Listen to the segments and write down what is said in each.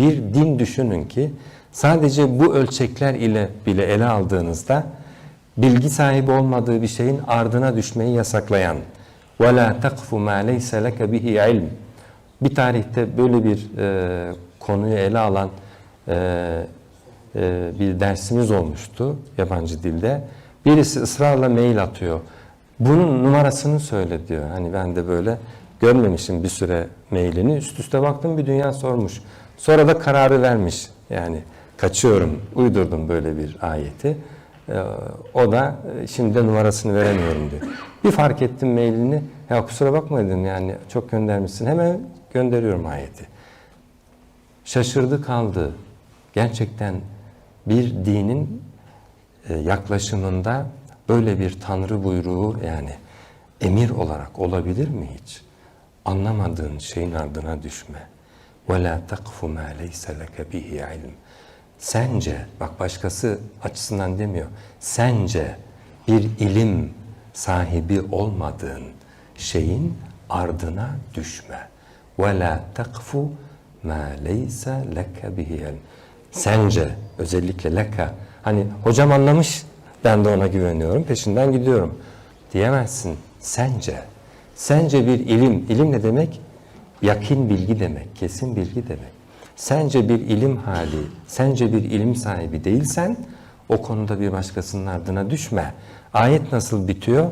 Bir din düşünün ki sadece bu ölçekler ile bile ele aldığınızda bilgi sahibi olmadığı bir şeyin ardına düşmeyi yasaklayan وَلَا تَقْفُ مَا لَيْسَ لَكَ بِهِ ilm Bir tarihte böyle bir e, konuyu ele alan e, e, bir dersimiz olmuştu yabancı dilde. Birisi ısrarla mail atıyor. Bunun numarasını söyle diyor. Hani ben de böyle görmemişim bir süre mailini. Üst üste baktım bir dünya sormuş. Sonra da kararı vermiş. Yani kaçıyorum, uydurdum böyle bir ayeti. Ee, o da e, şimdi de numarasını veremiyorum diyor. Bir fark ettim mailini. Ya kusura bakma dedim yani çok göndermişsin. Hemen gönderiyorum ayeti. Şaşırdı kaldı. Gerçekten bir dinin e, yaklaşımında böyle bir tanrı buyruğu yani emir olarak olabilir mi hiç? Anlamadığın şeyin ardına düşme. وَلَا تَقْفُ مَا لَيْسَ لَكَ بِهِ ilm. Sence, bak başkası açısından demiyor, sence bir ilim sahibi olmadığın şeyin ardına düşme. وَلَا تَقْفُ مَا لَيْسَ لَكَ بِهِ ilm. Sence, özellikle leka, hani hocam anlamış, ben de ona güveniyorum, peşinden gidiyorum diyemezsin. Sence, sence bir ilim, ilim ne demek? Yakin bilgi demek, kesin bilgi demek. Sence bir ilim hali, sence bir ilim sahibi değilsen o konuda bir başkasının ardına düşme. Ayet nasıl bitiyor?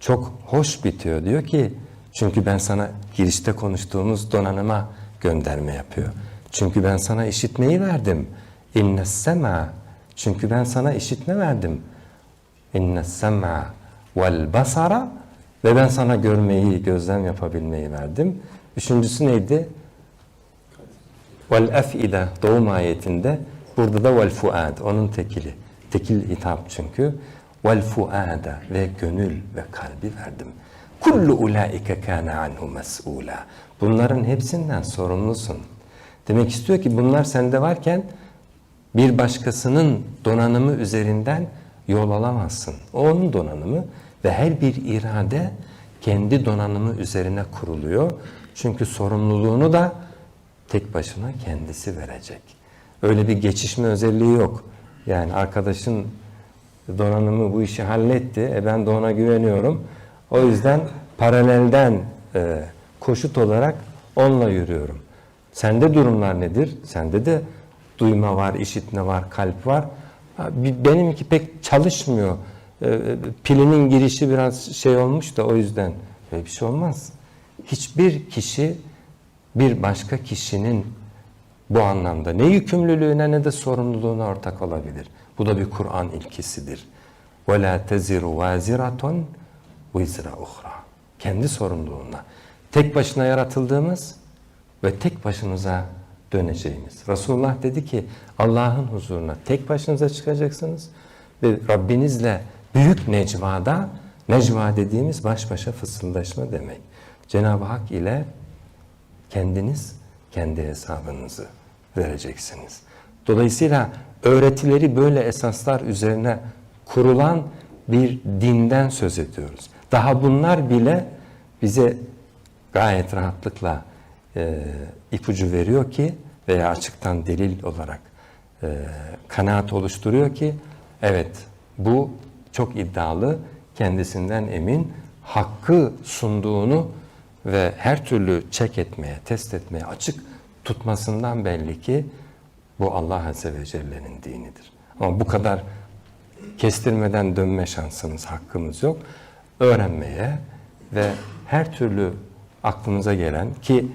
Çok hoş bitiyor. Diyor ki çünkü ben sana girişte konuştuğumuz donanıma gönderme yapıyor. Çünkü ben sana işitmeyi verdim. İnnes sema. Çünkü ben sana işitme verdim. İnnes sema vel basara ve ben sana görmeyi, gözlem yapabilmeyi verdim. Üçüncüsü neydi? Vel ef'ide doğum ayetinde burada da vel fuad onun tekili. Tekil hitap çünkü. Vel fuada ve gönül ve kalbi verdim. Kullu ulaike kana anhu mes'ula. Bunların hepsinden sorumlusun. Demek istiyor ki bunlar sende varken bir başkasının donanımı üzerinden yol alamazsın. O onun donanımı ve her bir irade kendi donanımı üzerine kuruluyor. Çünkü sorumluluğunu da tek başına kendisi verecek. Öyle bir geçişme özelliği yok. Yani arkadaşın donanımı bu işi halletti. E ben de ona güveniyorum. O yüzden paralelden e, koşut olarak onunla yürüyorum. Sende durumlar nedir? Sende de duyma var, işitme var, kalp var. Benimki pek çalışmıyor. E, e, pilinin girişi biraz şey olmuş da o yüzden. Böyle bir şey olmaz hiçbir kişi bir başka kişinin bu anlamda ne yükümlülüğüne ne de sorumluluğuna ortak olabilir. Bu da bir Kur'an ilkesidir. وَلَا تَزِرُ وَازِرَةٌ وِزْرَ اُخْرَى Kendi sorumluluğuna. Tek başına yaratıldığımız ve tek başımıza döneceğimiz. Resulullah dedi ki Allah'ın huzuruna tek başınıza çıkacaksınız ve Rabbinizle büyük necvada, necva dediğimiz baş başa fısıldaşma demek. Cenab-ı Hak ile kendiniz kendi hesabınızı vereceksiniz. Dolayısıyla öğretileri böyle esaslar üzerine kurulan bir dinden söz ediyoruz. Daha bunlar bile bize gayet rahatlıkla e, ipucu veriyor ki veya açıktan delil olarak e, kanaat oluşturuyor ki evet bu çok iddialı, kendisinden emin, hakkı sunduğunu ve her türlü çek etmeye, test etmeye açık tutmasından belli ki bu Allah Azze ve Celle'nin dinidir. Ama bu kadar kestirmeden dönme şansımız, hakkımız yok. Öğrenmeye ve her türlü aklımıza gelen ki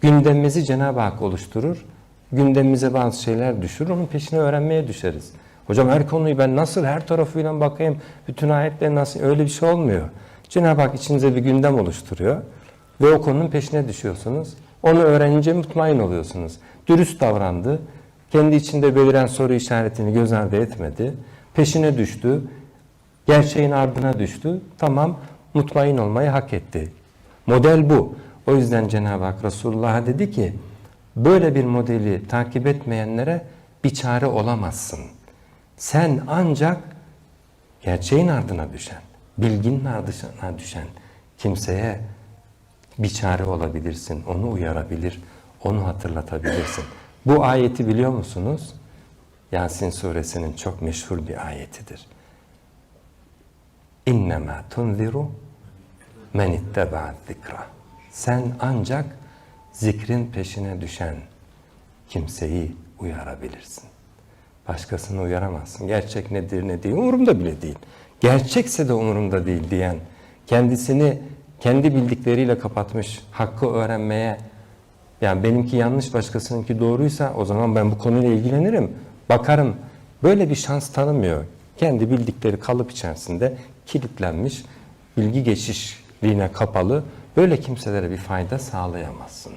gündemimizi Cenab-ı Hak oluşturur. Gündemimize bazı şeyler düşürür. Onun peşine öğrenmeye düşeriz. Hocam her konuyu ben nasıl her tarafıyla bakayım, bütün ayetleri nasıl, öyle bir şey olmuyor. Cenab-ı Hak içinize bir gündem oluşturuyor ve o konunun peşine düşüyorsunuz. Onu öğrenince mutmain oluyorsunuz. Dürüst davrandı, kendi içinde beliren soru işaretini göz ardı etmedi, peşine düştü, gerçeğin ardına düştü. Tamam, mutmain olmayı hak etti. Model bu. O yüzden Cenab-ı Hak Resulullah'a dedi ki, böyle bir modeli takip etmeyenlere bir çare olamazsın. Sen ancak gerçeğin ardına düşen, bilginin ardına düşen kimseye bir çare olabilirsin, onu uyarabilir, onu hatırlatabilirsin. Bu ayeti biliyor musunuz? Yasin suresinin çok meşhur bir ayetidir. İnnemâ tunziru men itteba'a zikra. Sen ancak zikrin peşine düşen kimseyi uyarabilirsin. Başkasını uyaramazsın. Gerçek nedir ne değil umurumda bile değil. Gerçekse de umurumda değil diyen, kendisini kendi bildikleriyle kapatmış, hakkı öğrenmeye, yani benimki yanlış başkasınınki doğruysa o zaman ben bu konuyla ilgilenirim, bakarım. Böyle bir şans tanımıyor. Kendi bildikleri kalıp içerisinde kilitlenmiş, bilgi geçişliğine kapalı, böyle kimselere bir fayda sağlayamazsın.